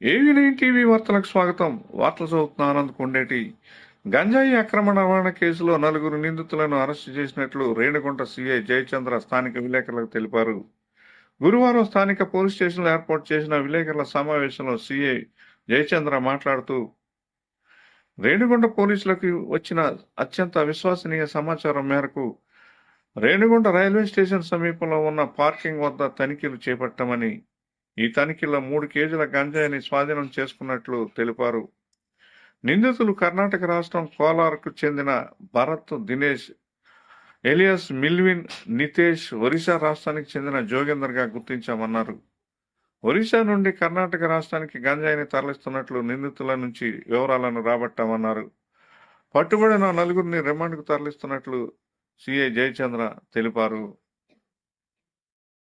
ఏవీ nine TV వార్తలకు స్వాగతం. వార్తలు చదువుతున్న ఆనంద్ కొండేటి. గంజాయి అక్రమ రవాణా కేసులో నలుగురు నిందితులను అరెస్టు చేసినట్లు రేణుగుంట సీఐ జయచంద్ర స్థానిక విలేకరులకు తెలిపారు. గురువారం స్థానిక పోలీస్ స్టేషన్లో ఏర్పాటు చేసిన విలేకరుల సమావేశంలో సీఐ జయచంద్ర మాట్లాడుతూ రేణుగుంట పోలీసులకు వచ్చిన అత్యంత విశ్వసనీయ సమాచారం మేరకు రేణుగుంట రైల్వే స్టేషన్ సమీపంలో ఉన్న పార్కింగ్ వద్ద తనిఖీలు చేపట్టామని ఈ తనిఖీలో మూడు కేజీల గంజాయిని స్వాధీనం చేసుకున్నట్లు తెలిపారు. నిందితులు కర్ణాటక రాష్ట్రం కోలార్కు చెందిన భరత్ దినేష్ ఎలియస్ మిల్విన్ నితేష్ ఒరిస్సా రాష్ట్రానికి చెందిన జోగేందర్గా గుర్తించామన్నారు. ఒరిస్సా నుండి కర్ణాటక రాష్ట్రానికి గంజాయిని తరలిస్తున్నట్లు నిందితుల నుంచి వివరాలను రాబట్టామన్నారు. పట్టుబడిన నలుగురిని రిమాండ్కు తరలిస్తున్నట్లు సిఐ జయచంద్ర తెలిపారు.